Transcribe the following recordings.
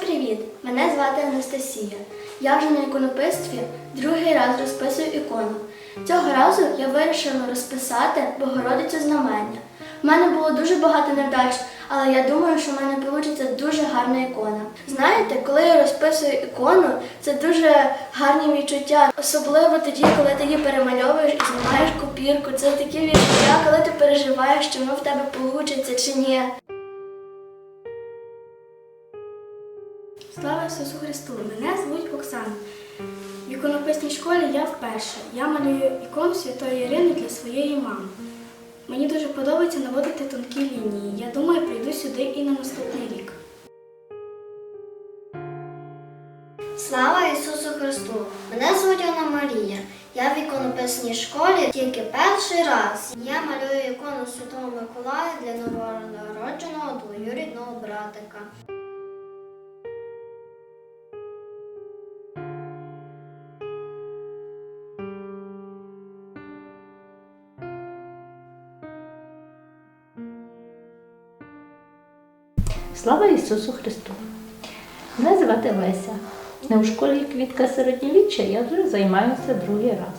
Привіт! Мене звати Анастасія. Я вже на іконописстві другий раз розписую ікону. Цього разу я вирішила розписати Богородицю знамення. У мене було дуже багато невдач, але я думаю, що в мене вийде дуже гарна ікона. Знаєте, коли я розписую ікону, це дуже гарні відчуття, особливо тоді, коли ти її перемальовуєш і знімаєш копірку. Це такі відчуття, коли ти переживаєш, чи воно в тебе вийде чи ні. Слава Ісусу Христу! Мене звуть Оксана. В іконописній школі я вперше. Я малюю ікону Святої Ірини для своєї мами. Мені дуже подобається наводити тонкі лінії. Я думаю, прийду сюди і на наступний рік. Слава Ісусу Христу! Мене звуть Анна Марія. Я в іконописній школі тільки перший раз. Я малюю ікону Святого Миколая для новонародженого двоюрідного братика. Слава Ісусу Христу! Мене звати Леся. Не у школі Квітка середньовіччя я вже займаюся другий раз.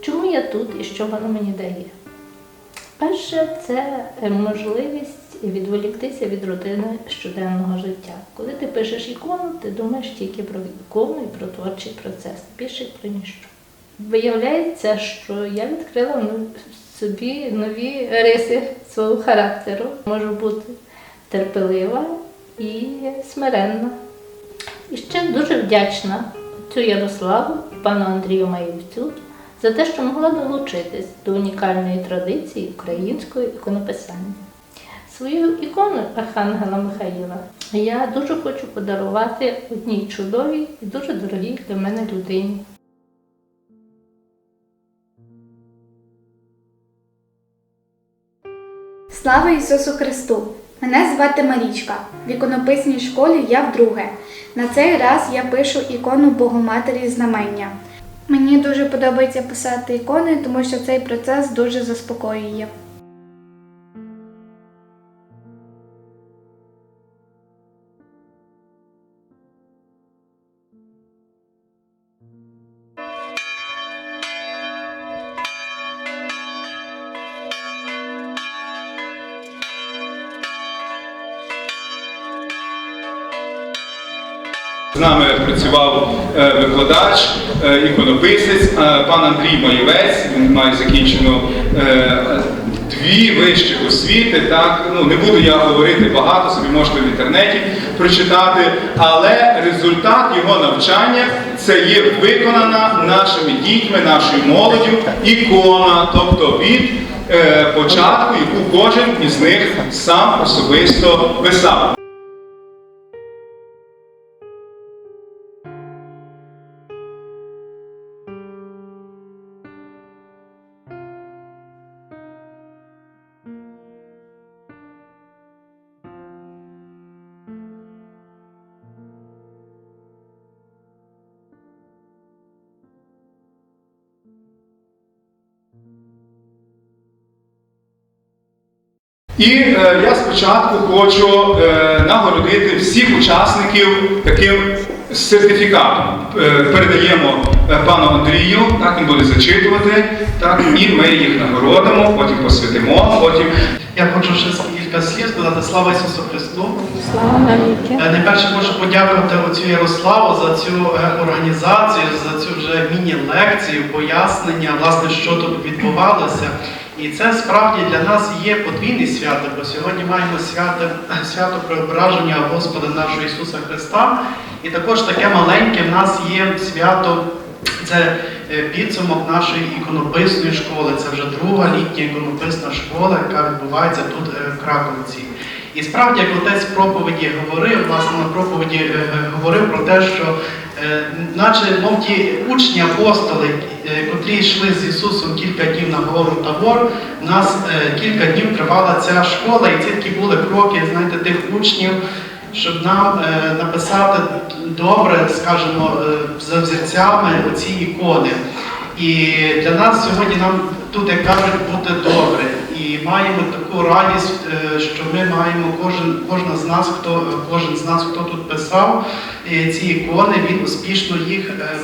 Чому я тут і що воно мені дає? Перше, це можливість відволіктися від рутини щоденного життя. Коли ти пишеш ікону, ти думаєш тільки про ікону і про творчий процес, більше про ніщо. Виявляється, що я відкрила собі нові риси свого характеру. Можу бути терпелива і смиренна. І ще дуже вдячна цю Ярославу пану Андрію Маєвцю за те, що могла долучитись до унікальної традиції українського іконописання. Свою ікону Архангела Михаїла я дуже хочу подарувати одній чудовій і дуже дорогій для мене людині. Слава Ісусу Христу! Мене звати Марічка. В іконописній школі я вдруге. На цей раз я пишу ікону Богоматері знамення. Мені дуже подобається писати ікони, тому що цей процес дуже заспокоює. З нами працював е, викладач, е, іконописець, е, пан Андрій Маєвець. Він має закінчено дві вищі освіти. Так ну не буду я говорити багато, собі можете в інтернеті прочитати. Але результат його навчання це є виконана нашими дітьми, нашою молоддю ікона, тобто від початку, яку кожен із них сам особисто писав. І е, я спочатку хочу е, нагородити всіх учасників таким сертифікатом. Е, передаємо е, пану Андрію, так він буде зачитувати, так, і ми їх нагородимо, потім посвятимо, потім Я хочу ще кілька слів сказати слава Ісусу Христу. Слава навіки! Е, Найперше хочу подякувати оцю Ярославу за цю е, організацію, за цю вже міні-лекцію, пояснення, власне, що тут відбувалося. І це справді для нас є подвійне свято, бо сьогодні маємо свято, свято преображення Господа нашого Ісуса Христа. І також таке маленьке в нас є свято. Це е, підсумок нашої іконописної школи. Це вже друга літня іконописна школа, яка відбувається тут е, в Краковці. І справді, як отець проповіді говорив, власне, на проповіді е, е, говорив про те, що е, наче мов ті учні апостоли, котрі йшли з Ісусом кілька днів на гору Тавор, у нас кілька днів тривала ця школа, і ці такі були кроки, знаєте, тих учнів, щоб нам написати добре, скажімо, за взірцями оці ікони. І для нас сьогодні нам тут, як кажуть, бути добре. І маємо таку радість, е, що ми маємо кожен, кожна з нас, хто кожен з нас, хто тут писав е, ці ікони, він успішно їх е,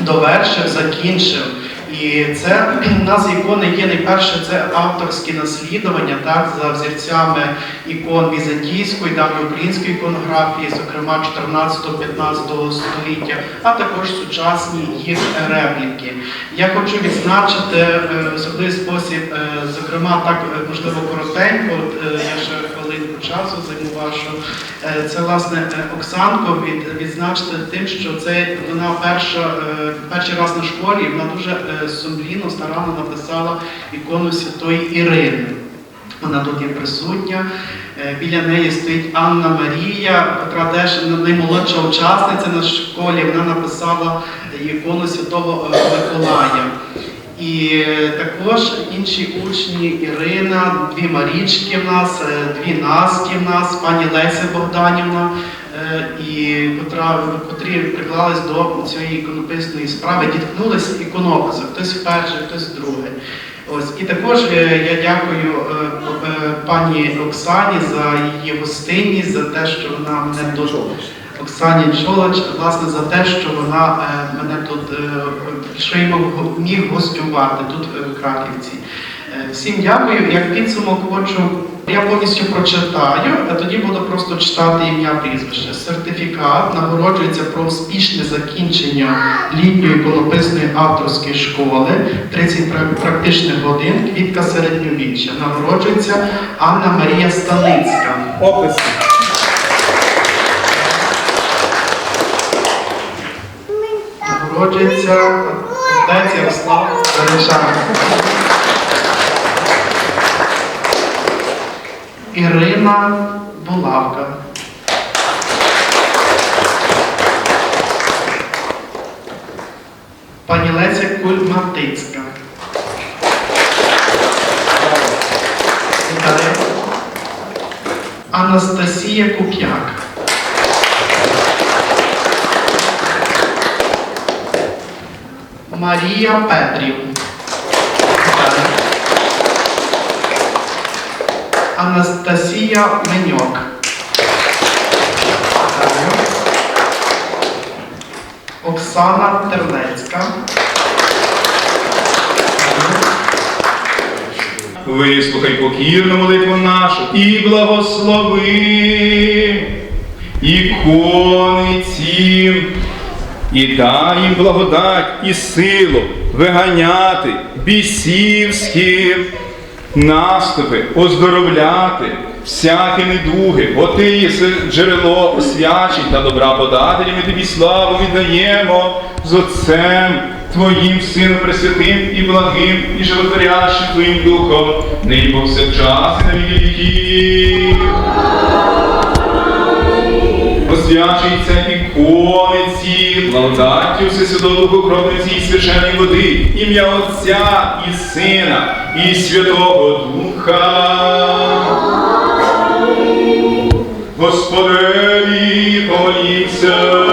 довершив, закінчив. І це у нас ікони є найперше це авторські наслідування, так, за взірцями ікон візантійської, давньоукраїнської іконографії, зокрема 14-15 століття, а також сучасні їх репліки. Я хочу відзначити е, в особливий спосіб, е, зокрема, так е, можливо коротенько, я ще займу вашу. Е, Це власне е, Оксанко від, відзначити тим, що це вона перша, е, перший раз на школі, вона дуже сумлінно, старанно написала ікону Святої Ірини. Вона тут є присутня. Біля неї стоїть Анна Марія, яка теж наймолодша учасниця на школі. Вона написала ікону Святого Миколая. І е, також інші учні Ірина, дві Марічки в нас, е, дві Насті в нас, пані Леся Богданівна, е, і котра, котрі приклались до цієї іконописної справи, діткнулися іконопису, хтось вперше, хтось вдруге. Ось. І також я дякую пані Оксані за її гостинність, за те, що вона мене тут Оксані Чолоч, власне, за те, що вона е, мене тут е, що я мог- міг гостювати тут е, в Краківці. Е, Всім дякую. Як підсумок хочу, я повністю прочитаю, а тоді буду просто читати ім'я прізвище. Сертифікат нагороджується про успішне закінчення літньої іконописної авторської школи, 30 практичних годин, квітка середньовіччя. Нагороджується Анна Марія Станицька. Описи. Нагороджується отець Ярослав Заречан. Ірина Булавка. Пані Леся Кульматицька. Анастасія Куп'як. Марія Петрів. Анастасія Меньок. Оксана Терлецька. Вислухай покірну молитву нашу і благослови ікони ці, і дай їм благодать і силу виганяти бісів схів, наступи, оздоровляти всякі недуги, бо ти єси джерело освячень та добра подателі, ми тобі славу віддаємо з Отцем Твоїм Сином Пресвятим і благим, і животворящим Твоїм Духом, нині повсякчас і на віки освячується ікониці, благодаттю Всесвятого Духокровниці і священної води, ім'я Отця і Сина, і Святого Духа. Господи, помолімся.